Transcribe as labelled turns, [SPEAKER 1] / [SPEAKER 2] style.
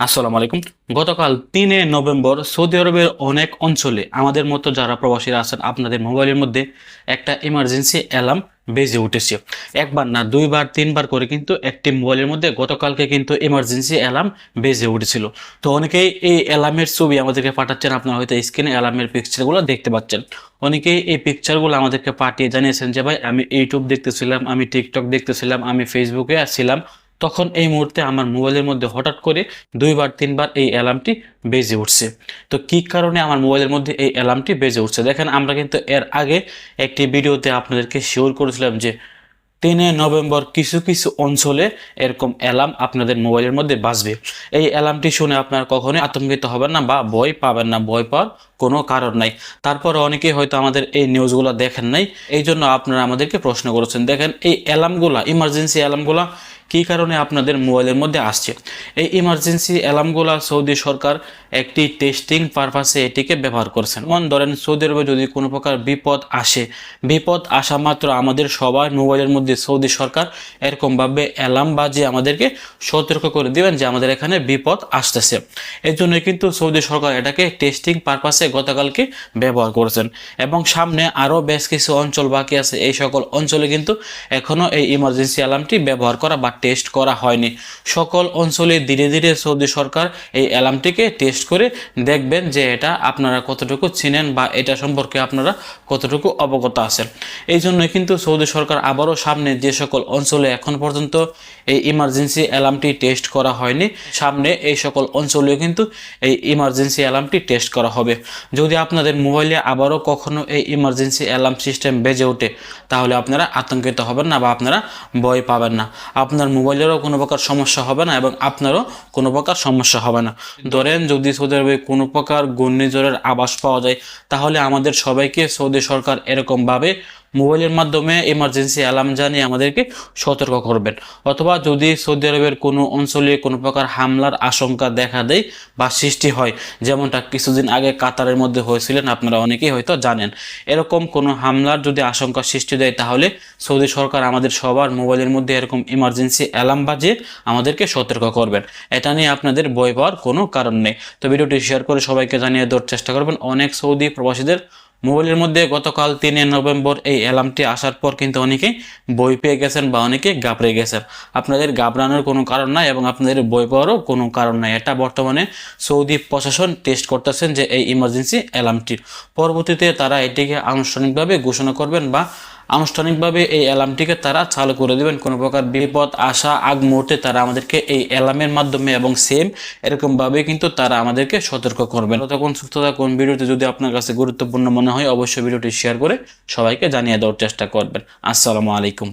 [SPEAKER 1] আসসালামু আলাইকুম। গতকাল তিনে নভেম্বর সৌদি আরবের অনেক অঞ্চলে আমাদের মতো যারা প্রবাসীরা আছেন, আপনাদের মোবাইলের মধ্যে একটা ইমার্জেন্সি অ্যালার্ম বেজে উঠেছে। একবার না, দুইবার, তিনবার করে কিন্তু একটি মোবাইলের মধ্যে গতকালকে কিন্তু ইমার্জেন্সি অ্যালার্ম বেজে উঠেছিল। তো অনেকেই এই অ্যালার্মের ছবি আমাদেরকে পাঠাচ্ছেন, আপনারা হয়তো স্ক্রিনে অ্যালার্মের পিকচারগুলো দেখতে পাচ্ছেন। অনেকেই এই পিকচারগুলো আমাদেরকে পাঠিয়ে জানিয়েছেন যে, ভাই, আমি ইউটিউব দেখতেছিলাম, আমি টিকটক দেখতেছিলাম, আমি ফেসবুকে ছিলাম তখন এই মুহূর্তে আমার মোবাইলের মধ্যে হঠাৎ করে দুইবার, তিনবার এই অ্যালার্মটি বেজে উঠছে। তো কী কারণে আমার মোবাইলের মধ্যে এই অ্যালার্মটি বেজে উঠছে? দেখেন, আমরা কিন্তু এর আগে একটি ভিডিওতে আপনাদেরকে শিওর করেছিলাম যে তিনে নভেম্বর কিছু কিছু অঞ্চলে এরকম অ্যালার্ম আপনাদের মোবাইলের মধ্যে বাজবে। এই অ্যালার্মটি শুনে আপনার কখনোই আতঙ্কিত হবেন না বা ভয় পাবেন না, ভয় পাওয়ার কোনো কারণ নাই। তারপর অনেকেই হয়তো আমাদের এই নিউজগুলো দেখেন নাই এই জন্য আপনারা আমাদেরকে প্রশ্ন করেছেন। দেখেন, এই অ্যালার্মগুলা ইমার্জেন্সি অ্যালার্মগুলা কী কারণে আপনাদের মোবাইলের মধ্যে আসছে? এই ইমার্জেন্সি অ্যালার্মগুলো সৌদি সরকার একটি টেস্টিং পারপাসে এটিকে ব্যবহার করছেন। মন ধরেন, সৌদি আরবে যদি কোনো প্রকার বিপদ আসে, বিপদ আসা মাত্র আমাদের সবার মোবাইলের মধ্যে সৌদি সরকার এরকমভাবে অ্যালার্ম বাজিয়ে আমাদেরকে সতর্ক করে দিবেন যে আমাদের এখানে বিপদ আসতেছে। এর জন্য কিন্তু সৌদি সরকার এটাকে টেস্টিং পারপাসে গতকালকে ব্যবহার করেছেন। এবং সামনে আরও বেশ কিছু অঞ্চল বাকি আছে। এই সকল অঞ্চলে কিন্তু এখনও এই ইমার্জেন্সি অ্যালার্মটি ব্যবহার করা বা টেস্ট করা হয়নি। সকল অঞ্চলে ধীরে ধীরে সৌদি সরকার এই অ্যালার্মটিকে টেস্ট করে দেখবেন যে এটা আপনারা কতটুকু চিনেন বা এটা সম্পর্কে আপনারা কতটুকু অবগত আছেন। এই জন্য কিন্তু সৌদি সরকার আবারও সামনে যে সকল অঞ্চলে এখন পর্যন্ত এই ইমার্জেন্সি অ্যালার্মটি টেস্ট করা হয়নি, সামনে এই সকল অঞ্চলেও কিন্তু এই ইমার্জেন্সি অ্যালার্মটি টেস্ট করা হবে। যদি আপনাদের মোবাইলে আবারও কখনো এই ইমার্জেন্সি অ্যালার্ম সিস্টেম বেজে ওঠে, তাহলে আপনারা আতঙ্কিত হবেন না বা আপনারা ভয় পাবেন না। আপনার মোবাইলেরও কোনো প্রকার সমস্যা হবে না এবং আপনারও কোনো প্রকার সমস্যা হবে না। ধরেন যদি সৌদি আরবে কোনো প্রকার ঘূর্ণিঝড়ের আবাস পাওয়া যায়, তাহলে আমাদের সবাইকে সৌদি সরকার এরকমভাবে মোবাইলের মাধ্যমে এমার্জেন্সি অ্যালার্ম জানিয়ে আমাদেরকে সতর্ক করবেন। অথবা যদি সৌদি আরবের কোনো অঞ্চলে কোনো প্রকার হামলার আশঙ্কা দেখা দেয় বা সৃষ্টি হয়, যেমনটা কিছুদিন আগে কাতারের মধ্যে হয়েছিলেন, আপনারা অনেকেই হয়তো জানেন। এরকম কোনো হামলার যদি আশঙ্কা সৃষ্টি দেয়, তাহলে সৌদি সরকার আমাদের সবার মোবাইলের মধ্যে এরকম ইমার্জেন্সি অ্যালার্ম বাজিয়ে আমাদেরকে সতর্ক করবেন। এটা নিয়ে আপনাদের বই পাওয়ার কোনো কারণ নেই। তো ভিডিওটি শেয়ার করে সবাইকে জানিয়ে দেওয়ার চেষ্টা করবেন। অনেক সৌদি প্রবাসীদের মোবাইলের মধ্যে গতকাল তিনে নভেম্বর এই অ্যালার্মটি আসার পর কিন্তু অনেকেই বই পেয়ে গেছেন বা অনেকে গাবড়ে গেছেন। আপনাদের গাবড়ানোর কোনো কারণ নাই এবং আপনাদের বই পাওয়ারও কোনো কারণ নাই। এটা বর্তমানে সৌদি প্রশাসন টেস্ট করতেছেন যে এই ইমার্জেন্সি অ্যালার্মটি পরবর্তীতে তারা এটিকে আনুষ্ঠানিকভাবে ঘোষণা করবেন বা আনুষ্ঠানিকভাবে এই অ্যালার্মটিকে তারা চালু করে দেবেন। কোনো প্রকার বিপদ আসা আগ মুহূর্তে তারা আমাদেরকে এই অ্যালার্মের মাধ্যমে এবং সেম এরকমভাবে কিন্তু তারা আমাদেরকে সতর্ক করবেন। তখন সুস্থ কোন ভিডিওটি যদি আপনার কাছে গুরুত্বপূর্ণ মনে হয়, অবশ্যই ভিডিওটি শেয়ার করে সবাইকে জানিয়ে দেওয়ার চেষ্টা করবেন। আসসালামু আলাইকুম।